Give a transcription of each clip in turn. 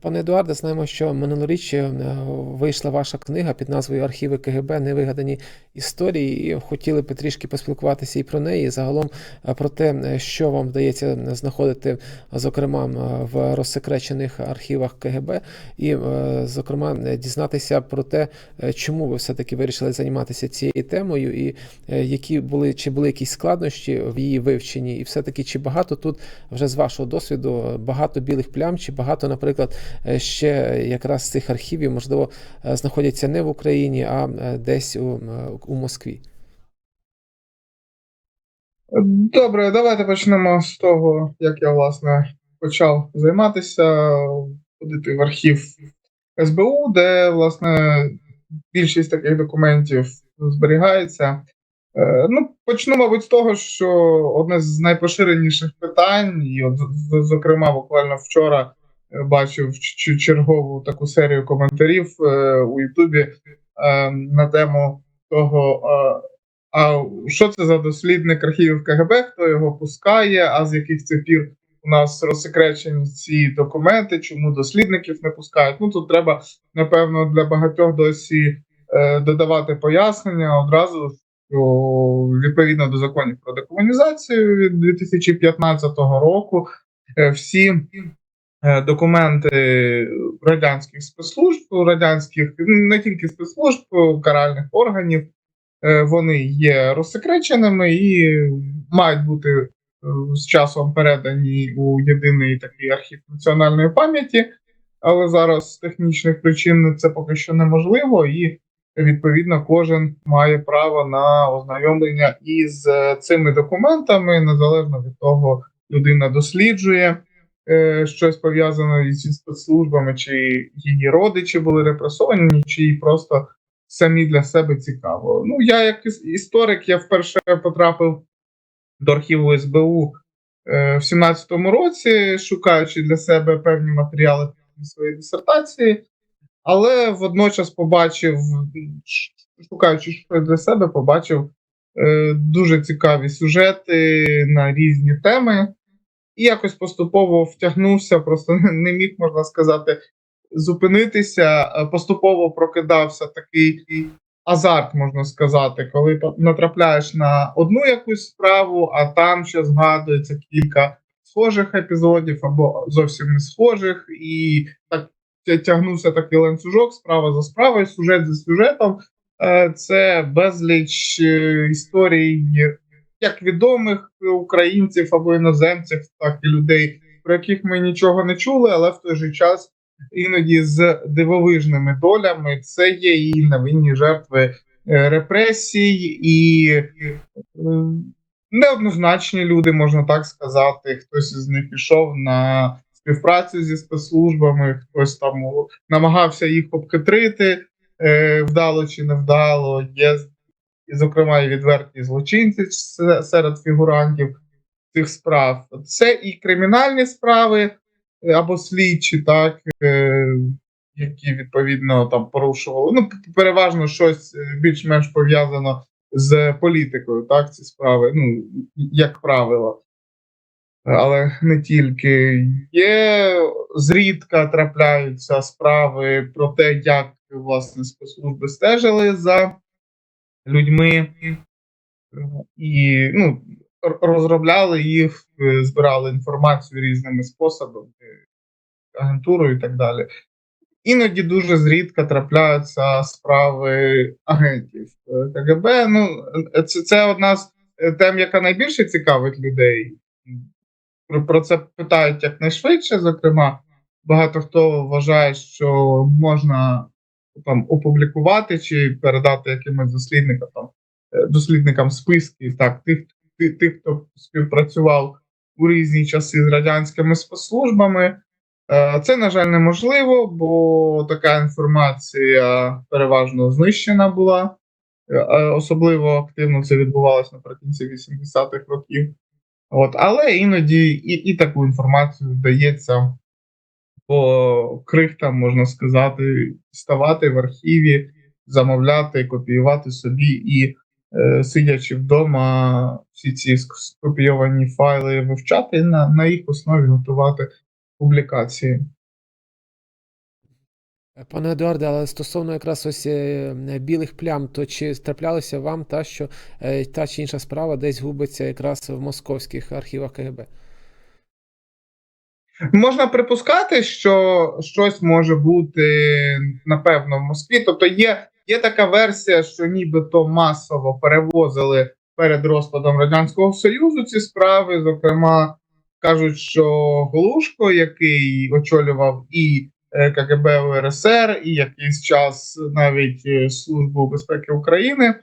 Пане Едуарде, знаємо, що минулоріч е, вийшла ваша книга під назвою Архіви КГБ. Невигадані історії. І хотіли б трішки поспілкуватися і про неї, і загалом е, про те, е, що вам вдається знаходити, зокрема, в розсекречених архівах КГБ, і, зокрема, дізнатися про те, чому ви все-таки вирішили займатися цією темою, і які були чи були якісь складнощі в її вивченні, і все-таки чи багато тут вже з вашого досвіду багато білих плям, чи багато, наприклад, е, ще якраз цих архівів, можливо, е, знаходяться не в Україні, а е, десь у, у Москві. Добре, давайте почнемо з того, як я власне почав займатися, ходити в архів СБУ, де власне більшість таких документів зберігається. Ну, почну, мабуть, з того, що одне з найпоширеніших питань, і от, зокрема, буквально вчора бачив чергову таку серію коментарів е, у Ютубі е, на тему того, е, а що це за дослідник архівів КГБ, хто його пускає, а з яких це пір у нас розсекречені ці документи, чому дослідників не пускають? Ну тут треба, напевно, для багатьох досі е, додавати пояснення одразу, що відповідно до законів про декомунізацію від 2015 року всі документи радянських спецслужб, радянських не тільки спецслужб, каральних органів е, вони є розсекреченими і мають бути е, з часом передані у єдиний такий архів національної пам'яті, але зараз з технічних причин це поки що неможливо, і відповідно кожен має право на ознайомлення із е, цими документами, незалежно від того, людина досліджує е, щось пов'язане зі спецслужбами, чи її родичі були репресовані, чи їй просто самі для себе цікаво. Ну, я як історик, я вперше потрапив до архіву СБУ е, в 17-му році, шукаючи для себе певні матеріали своєї дисертації, але водночас побачив, шукаючи щось для себе, побачив е, дуже цікаві сюжети на різні теми. І якось поступово втягнувся, просто не міг, можна сказати, зупинитися. Е, Поступово прокидався такий азарт, можна сказати, коли натрапляєш на одну якусь справу, а там ще згадується кілька схожих епізодів або зовсім не схожих, і так тягнувся такий ланцюжок справа за справою, сюжет за сюжетом. Е, Це безліч е, історій, як відомих українців або іноземців, так і людей, про яких ми нічого не чули, але в той же час іноді з дивовижними долями. Це є і невинні жертви е, репресій, і е, неоднозначні люди, можна так сказати. Хтось із них пішов на співпрацю зі спецслужбами, хтось там намагався їх обхитрити, е, вдало чи невдало. Є, і, зокрема, і відверті злочинці серед фігурантів цих справ. Це і кримінальні справи е, або слідчі, так, е, які відповідно там порушували. Ну, переважно щось е, більш-менш пов'язано з політикою, так, ці справи, ну, як правило. Але не тільки. Є зрідка трапляються справи про те, як власне спецслужби стежили за людьми е, і ну, розробляли їх, е, збирали інформацію різними способами, е, агентурою і так далі. Іноді дуже зрідка трапляються справи агентів КГБ. Ну, це, це одна з тем, яка найбільше цікавить людей. Про, про це питають якнайшвидше. Зокрема, багато хто вважає, що можна там опублікувати чи передати якимось дослідникам там е, дослідникам списки так, тих, тих, тих, хто співпрацював у різні часи з радянськими спецслужбами. Е, Це, на жаль, неможливо, бо така інформація переважно знищена була. Е, Особливо активно це відбувалося наприкінці 80-х років. От, але іноді і, і таку інформацію вдається по крихтам, можна сказати, ставати в архіві, замовляти, копіювати собі і, е, сидячи вдома, всі ці ск- скопійовані файли вивчати і на, на їх основі готувати публікації. Пане Едуарде, але стосовно якраз ось е, білих плям, то чи траплялося вам та, що е, та чи інша справа десь губиться якраз в московських архівах КГБ? Можна припускати, що щось може бути напевно в Москві. Тобто є, є така версія, що нібито масово перевозили перед розпадом Радянського Союзу ці справи. Зокрема, кажуть, що Глушко, який очолював і е, КГБ УРСР, і якийсь час навіть е, Службу безпеки України.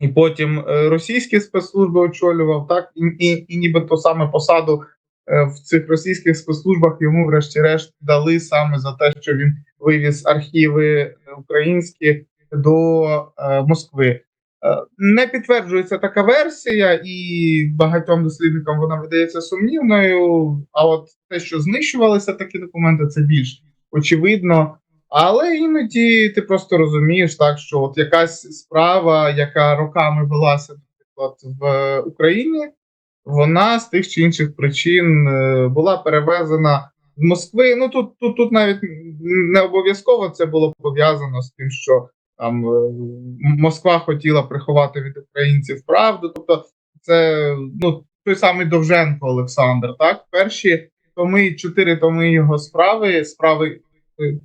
І потім е, російські спецслужби очолював, так і, і, і нібито саме посаду в цих російських спецслужбах йому, врешті-решт, дали саме за те, що він вивіз архіви е, українські до е, Москви. Е, Не підтверджується така версія, і багатьом дослідникам вона видається сумнівною. А от те, що знищувалися такі документи, це більш очевидно. Але іноді ти просто розумієш, так що от якась справа, яка роками велася, наприклад, в Україні, вона з тих чи інших причин е, була перевезена з Москви. Ну тут, тут, тут навіть не обов'язково це було пов'язано з тим, що там е, Москва хотіла приховати від українців правду. Тобто, це ну той самий Довженко Олександр. Так, перші томи, чотири томи його справи, справи. е,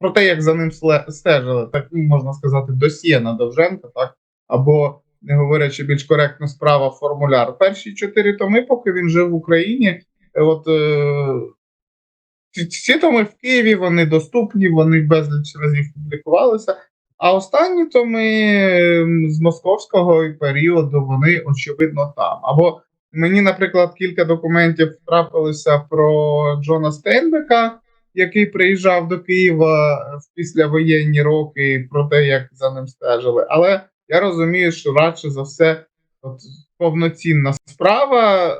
Про те, як за ним стежили, так ну, можна сказати, досьє на Довженка, так або не говорячи більш коректно, справа формуляр. Перші чотири томи, поки він жив в Україні, е, от е, ці, томи в Києві вони доступні, вони безліч разів публікувалися. А останні томи з московського періоду вони очевидно там. Або мені, наприклад, кілька документів трапилися про Джона Стейнбека, який приїжджав до Києва в післявоєнні роки, про те, як за ним стежили. Але я розумію, що радше за все, от, повноцінна справа.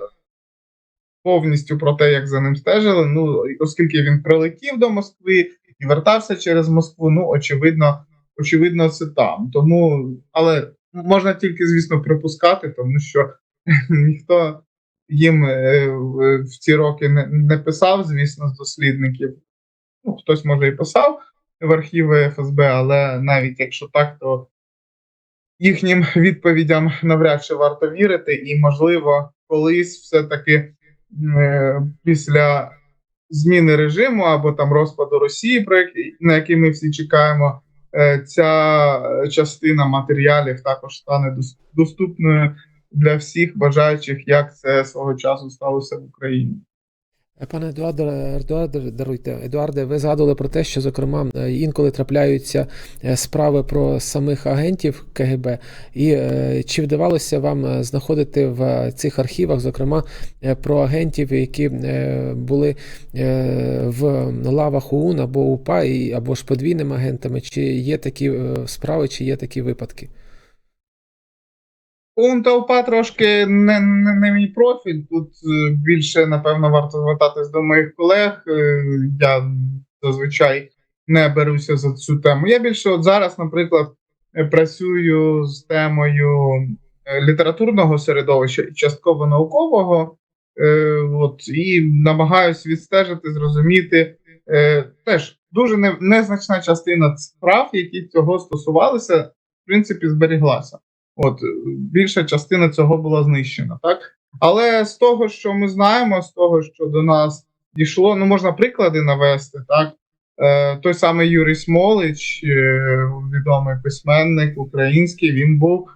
Повністю про те, як за ним стежили. Ну, оскільки він прилетів до Москви і вертався через Москву, ну, очевидно, очевидно, це там. Тому, але можна тільки, звісно, припускати, тому що ніхто їм е, в в ці роки не, не писав, звісно, з дослідників. Ну, хтось може і писав в архіви ФСБ, але навіть якщо так, то їхнім відповідям навряд чи варто вірити, і, можливо, колись все-таки е, після зміни режиму або там розпаду Росії, про який, на який ми всі чекаємо, е, ця частина матеріалів також стане дос- доступною для всіх бажаючих, як це свого часу сталося в Україні. Е, Пане Едуарде, Едуарде, даруйте, Едуарде, ви згадували про те, що, зокрема, е, інколи трапляються е, справи про самих агентів КГБ. І чи вдавалося вам знаходити в цих архівах, зокрема, про агентів, які були в лавах ОУН або УПА, або ж подвійними агентами? Чи є такі справи, чи є такі випадки? УПА трошки не, не, не мій профіль. Тут е, більше, напевно, варто звертатись до моїх колег. Е, Я зазвичай не беруся за цю тему. Я більше от зараз, наприклад, працюю з темою е, літературного середовища і частково наукового. От, і намагаюсь відстежити, зрозуміти. Теж дуже незначна частина справ, які цього стосувалися, в принципі, зберіглася. От більша частина цього була знищена, так? Але з того, що ми знаємо, з того, що до нас дійшло, ну можна приклади навести, так? Е, той самий Юрій Смолич, е, відомий письменник український, він був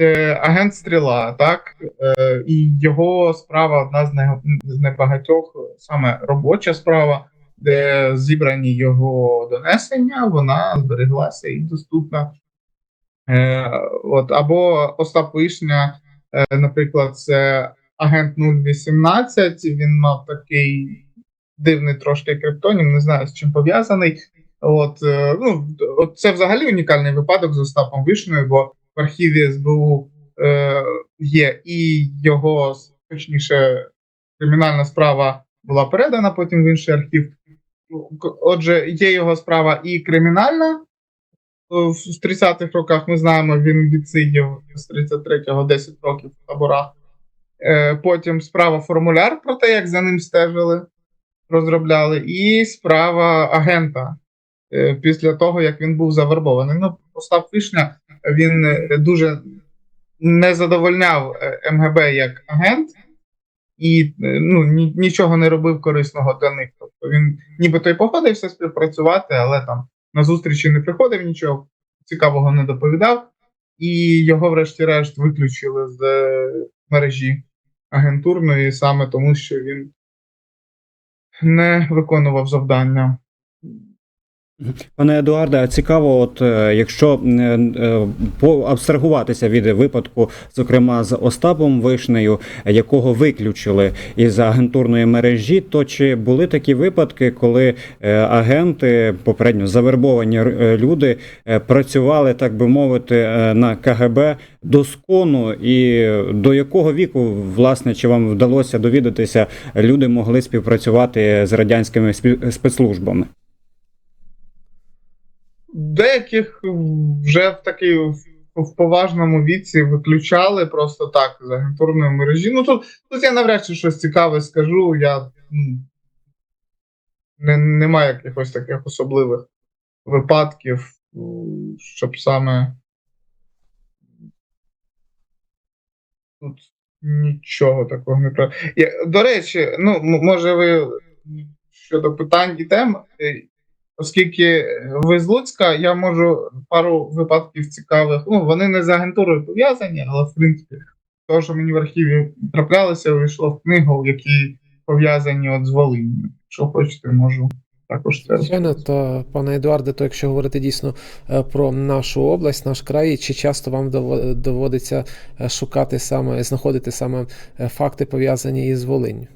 е, агент стріла, так? Е, і його справа одна з, не, з небагатьох, саме робоча справа, де зібрані його донесення, вона збереглася і доступна. Е, от, або Остап Вишня, е, наприклад, це агент 018, він мав такий дивний трошки криптонім, не знаю з чим пов'язаний. От, е, ну, от це взагалі унікальний випадок з Остапом Вишнею, бо в архіві СБУ е, є і його, точніше, кримінальна справа була передана потім в інший архів. Отже, є його справа і кримінальна, в 30-х роках ми знаємо, він відсидів з 33-го 10 років в таборах. Е, Потім справа формуляр про те, як за ним стежили, розробляли, і справа агента е, після того, як він був завербований. Ну, Остап Вишня він е, дуже не задовольняв е, МГБ як агент і е, ну, ні- нічого не робив корисного для них. Тобто він нібито й погодився співпрацювати, але там на зустрічі не приходив нічого цікавого не доповідав, і його, врешті-решт, виключили з е, мережі агентурної саме тому, що він не виконував завдання. Пане Едуарде, цікаво, от е, якщо е, е, поабстрагуватися від випадку, зокрема з Остапом Вишнею, якого виключили із агентурної мережі, то чи були такі випадки, коли агенти, попередньо завербовані люди, працювали, так би мовити, на КГБ доскону, і до якого віку, власне, чи вам вдалося довідатися, люди могли співпрацювати з радянськими спецслужбами? Деяких вже в такий в, поважному віці виключали просто так з агентурної мережі. Ну тут, тут я навряд чи щось цікаве скажу. Я ну, не, немає якихось таких особливих випадків, щоб саме тут нічого такого не про. До речі, ну може ви щодо питань і тем. Оскільки ви з Луцька, я можу пару випадків цікавих. Ну, вони не з агентурою пов'язані, але в принципі, того, що мені в архіві траплялося, вийшло в книгу, які пов'язані от з Волинню. Якщо хочете, можу також це то пане Едуарде, то якщо говорити дійсно е, про нашу область, наш край, чи часто вам дово- доводиться е, шукати саме, знаходити саме е, факти пов'язані із Волинню?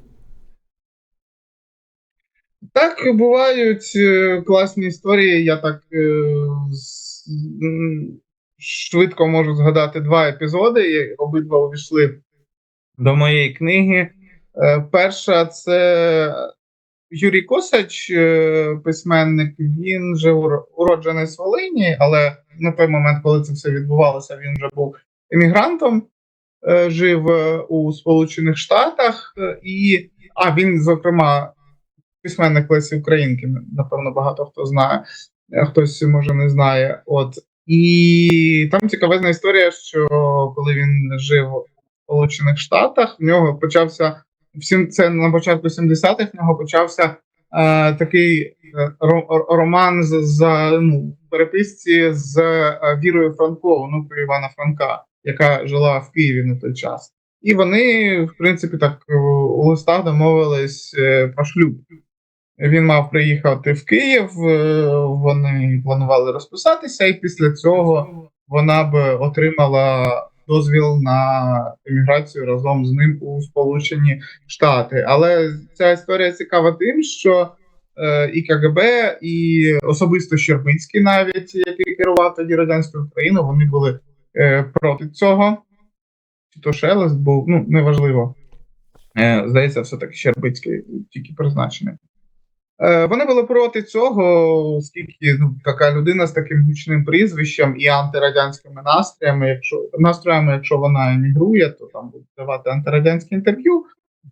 Так, бувають е, класні історії. Я так е, швидко можу згадати два епізоди. Обидва увійшли до моєї книги. Е, Перша це Юрій Косач, письменник. Він же уро- уроджений з Волині, але на той момент, коли це все відбувалося, він вже був емігрантом, жив у Сполучених Штатах. І а він, зокрема, письменник Лесі Українки, напевно, багато хто знає, хтось може не знає. От і там цікавезна історія, що коли він жив у Сполучених Штатах, в нього почався всім це на початку 70-х, в нього почався е, такий е, роман з, з ну, переписці з е, Вірою Франко, онукою Івана Франка, яка жила в Києві на той час. І вони, в принципі, так е, у листах домовились е, про шлюб. Він мав приїхати в Київ, е, вони планували розписатися, і після цього вона б отримала дозвіл на еміграцію разом з ним у Сполучені Штати. Але ця історія цікава тим, що е, і КГБ, і особисто Щербицький, навіть який керував тоді радянською Україною, вони були е, проти цього. Чи то Шелест був, ну неважливо. Здається, все-таки Щербицький тільки призначений. Е, Вони були проти цього, оскільки ну, така людина з таким гучним прізвищем і антирадянськими настроями, якщо настроями, якщо вона емігрує, то там будуть давати антирадянське інтерв'ю.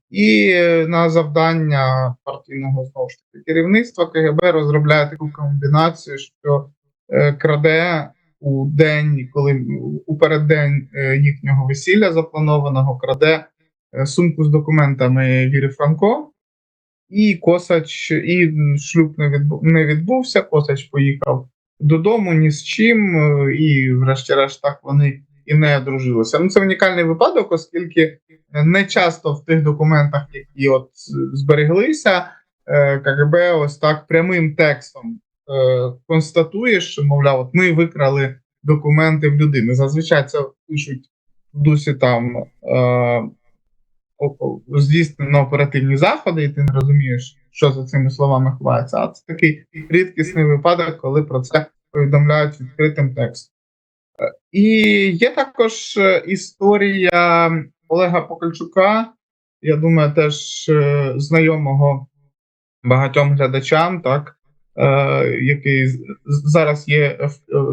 І е, на завдання партійного знову ж таки керівництва КГБ розробляє таку комбінацію, що е, краде у день, коли у переддень е, їхнього весілля запланованого, краде е, сумку з документами Віри Франко. І Косач, і шлюб не, відбу, не відбувся. Косач поїхав додому ні з чим, е, і, врешті-решт, так вони і не одружилися. Ну, це унікальний випадок, оскільки не часто в тих документах, які от збереглися, е, КГБ ось так прямим текстом е, констатує, що, мовляв, от ми викрали документи в людини. Зазвичай це пишуть в дусі там. Е, здійснено оперативні заходи, і ти не розумієш, що за цими словами ховається. А це такий рідкісний випадок, коли про це повідомляють відкритим текстом. Е, І є також е, історія Олега Покальчука, я думаю, теж е, знайомого багатьом глядачам, так, який зараз є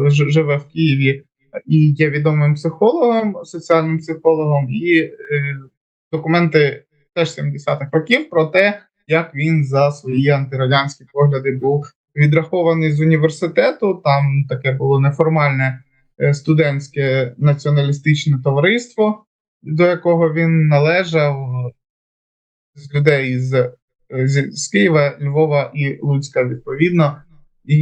живе в Києві і є відомим психологом, соціальним психологом, і документи теж 70-х років про те, як він за свої антирадянські погляди був відрахований з університету. Там таке було неформальне е, студентське націоналістичне товариство, до якого він належав з людей з, з, з Києва, Львова і Луцька, відповідно. І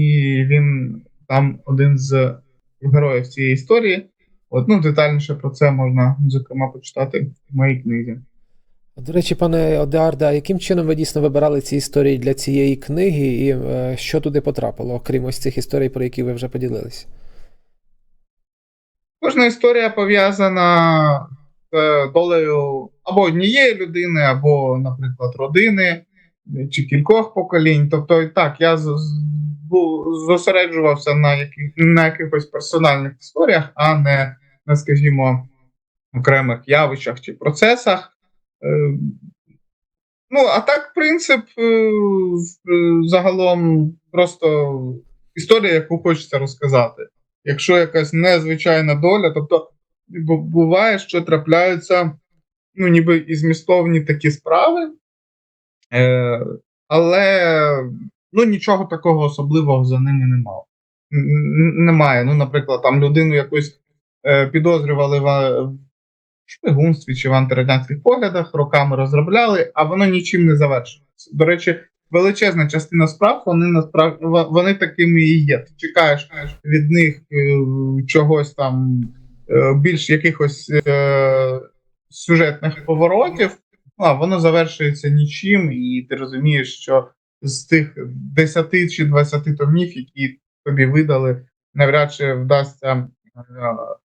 він там один з героїв цієї історії. От, ну, детальніше про це можна, зокрема, почитати в моїй книзі. До речі, пане Одеарде, а яким чином ви дійсно вибирали ці історії для цієї книги, і е, що туди потрапило, окрім ось цих історій, про які ви вже поділилися? Кожна історія пов'язана з долею або однієї людини, або, наприклад, родини чи кількох поколінь. Тобто, так, я зосереджувався на, які, на якихось персональних історіях, а не на, скажімо, окремих явищах чи процесах. Е, Ну, а так, принцип е, загалом просто історія, яку хочеться розказати якщо якась незвичайна доля, тобто буває, що трапляються ну, ніби і змістовні такі справи, е, але ну, нічого такого особливого за ними немає. Немає. Ну, наприклад, там людину якусь е, підозрювали в, шпигунстві чи в антирадянських поглядах, роками розробляли, а воно нічим не завершилося. До речі, величезна частина справ, вони насправді вони такими і є. Ти чекаєш від них е, чогось там е, більш якихось е, сюжетних поворотів, ну, а воно завершується нічим, і ти розумієш, що з тих 10 чи 20 томів, які тобі видали, навряд чи вдасться е,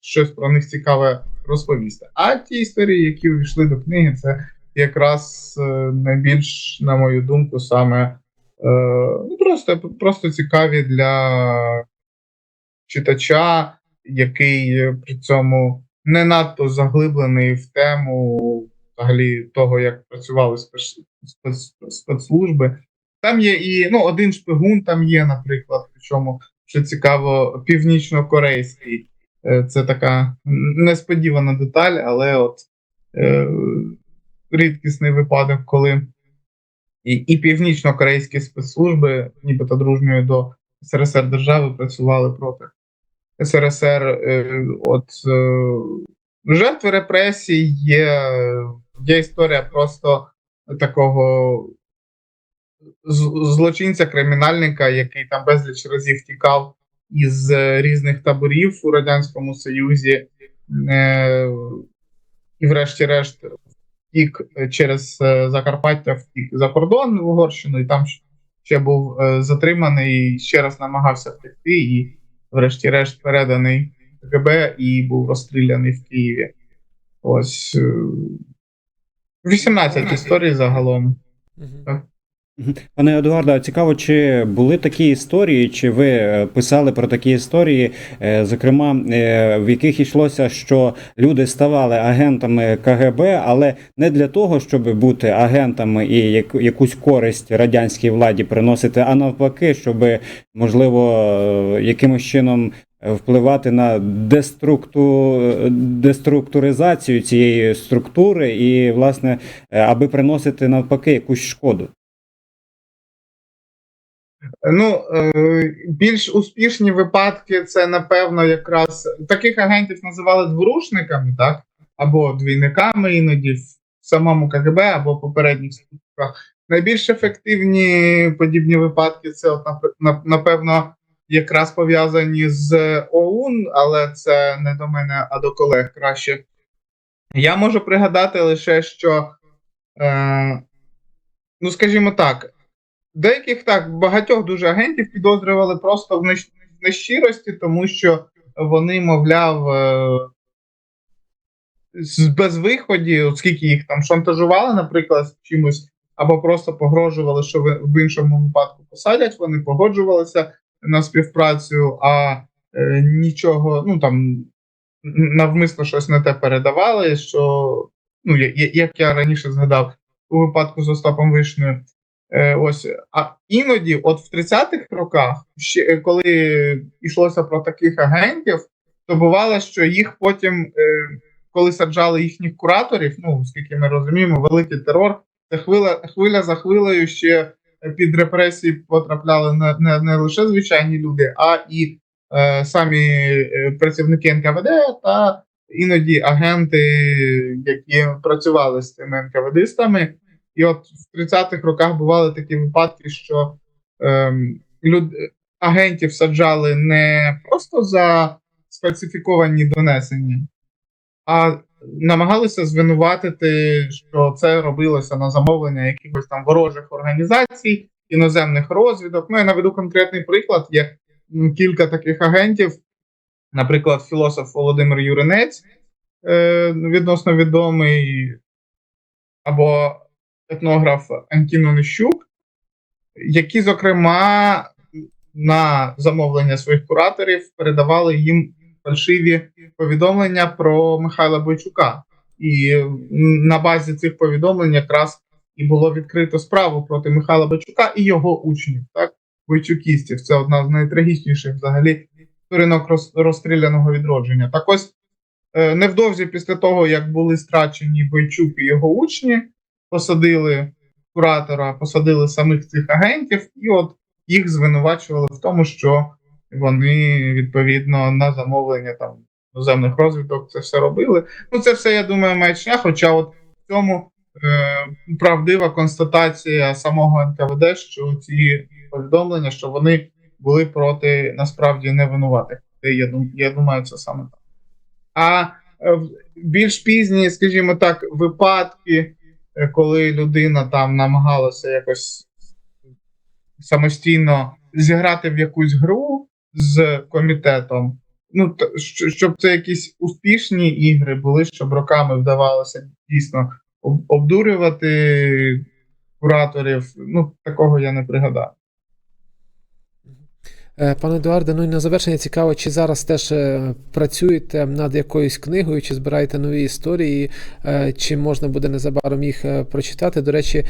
щось про них цікаве розповісти. А ті історії, які увійшли до книги, це якраз е, найбільш, на мою думку, саме е, ну, просто, просто цікаві для читача, який е, при цьому не надто заглиблений в тему взагалі того, як працювали спец- спец- спецслужби. Там є і ну, один шпигун, там є, наприклад, причому що цікаво, північно-корейський. Е, Це така несподівана деталь, але от е, рідкісний випадок, коли і, і північно-корейські спецслужби, нібито дружньою до СРСР держави, працювали проти СРСР. Е, от е, жертви репресій є, є історія просто такого злочинця, кримінальника, який там безліч разів тікав із е, різних таборів у Радянському Союзі. Е, і, врешті-решт, втік через е, Закарпаття, втік за кордон в Угорщину, і там ще був е, затриманий, і ще раз намагався втекти, і, врешті-решт, переданий КГБ і був розстріляний в Києві. Ось е, 18 історій загалом. Мгм. Пане Едуарде, а цікаво, чи були такі історії, чи ви е, писали про такі історії, е, зокрема, е, в яких йшлося, що люди ставали агентами КГБ, але не для того, щоб бути агентами і яку- якусь користь радянській владі приносити, а навпаки, щоб можливо якимось чином впливати на деструкту, деструктуризацію цієї структури, і, власне, аби приносити навпаки якусь шкоду. Ну, е, більш успішні випадки це, напевно, якраз таких агентів називали дворушниками, так? Або двійниками іноді в самому КГБ, або попередніх структурах. Найбільш ефективні подібні випадки це, напевно, якраз пов'язані з ОУН, але це не до мене, а до колег краще. Я можу пригадати лише, що, е, ну, скажімо так, Деяких так багатьох дуже агентів підозрювали просто в нещирості, тому що вони, мовляв, е, з безвиході, оскільки їх там шантажували, наприклад, чимось, або просто погрожували, що в, іншому випадку посадять, вони погоджувалися на співпрацю, а е, нічого, ну там навмисно щось не те передавали. Що, ну, як я раніше згадав, у випадку з Остапом Вишнею. Е, ось, а іноді, от в 30-х роках, ще е, коли йшлося про таких агентів, то бувало, що їх потім, е, коли саджали їхніх кураторів, ну скільки ми розуміємо, великий терор, це хвиля, хвиля за хвилею ще під репресії потрапляли не, не, не лише звичайні люди, а і е, самі працівники НКВД та іноді агенти, які працювали з цими НКВДистами. І от в 30-х роках бували такі випадки, що ем, люд... агентів саджали не просто за сфальсифіковані донесення, а намагалися звинуватити, що це робилося на замовлення якихось там ворожих організацій, іноземних розвідок. Ну, я наведу конкретний приклад. Є кілька таких агентів, наприклад, філософ Володимир Юринець, е, відносно відомий, або етнограф Антін Онищук, які, зокрема, на замовлення своїх кураторів передавали їм фальшиві повідомлення про Михайла Бойчука. І на базі цих повідомлень якраз і було відкрито справу проти Михайла Бойчука і його учнів, так, бойчукістів. Це одна з найтрагічніших взагалі сторінок роз- розстріляного відродження. Так ось е, невдовзі після того, як були страчені Бойчук і його учні, посадили куратора, посадили самих цих агентів, і от їх звинувачували в тому, що вони відповідно на замовлення там іноземних розвиток це все робили. Ну, це все, я думаю, маячня. Хоча, от в цьому е, правдива констатація самого НКВД, що ці повідомлення, що вони були проти насправді невинуватих. людей. Я, я думаю, це саме так. А е, більш пізні, скажімо так, випадки, коли людина там намагалася якось самостійно зіграти в якусь гру з комітетом. Ну, щоб це якісь успішні ігри були, щоб роками вдавалося дійсно обдурювати кураторів. Ну, такого я не пригадав. Е, Пане Едуарде, ну і на завершення цікаво, чи зараз теж е, працюєте над якоюсь книгою, чи збираєте нові історії, е, чи можна буде незабаром їх прочитати. До речі,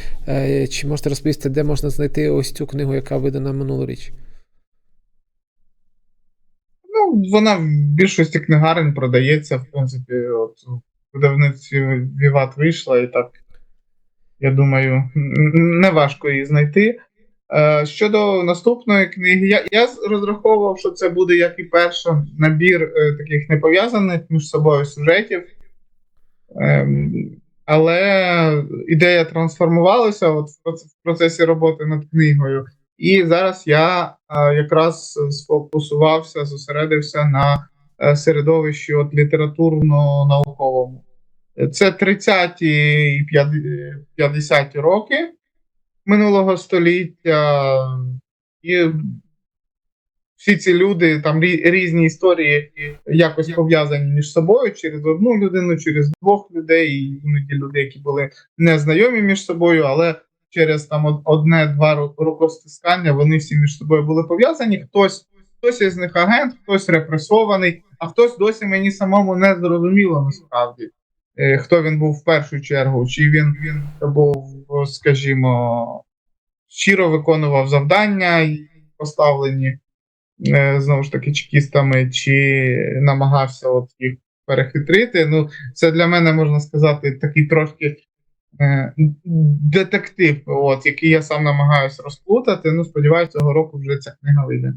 чи можете розповісти, де можна знайти ось цю книгу, яка видана минулоріч? Ну, вона в більшості книгарень продається, в принципі, от в видавництві Віват вийшла, і так, я думаю, не важко її знайти. Е, щодо наступної книги, я, я розраховував, що це буде, як і перша, набір е, таких непов'язаних між собою сюжетів. Ем, але ідея трансформувалася от в процесі роботи над книгою. І зараз я е, якраз сфокусувався, зосередився на середовищі от літературно-науковому. Це 30-ті і 50-ті роки минулого століття, і всі ці люди, там різні історії якось пов'язані між собою через одну людину, через двох людей, і іноді людей, які були незнайомі між собою, але через там одне-два ру- рукостискання вони всі між собою були пов'язані. Хтось, хтось із них агент, хтось репресований, а хтось досі мені самому не зрозуміло насправді. е, Хто він був в першу чергу, чи він, він був, скажімо, щиро виконував завдання поставлені е, знову ж таки чекістами, чи намагався от їх перехитрити. Ну, це для мене можна сказати такий трошки е, детектив, от, який я сам намагаюся розплутати. Ну, сподіваюся, цього року вже ця книга вийде.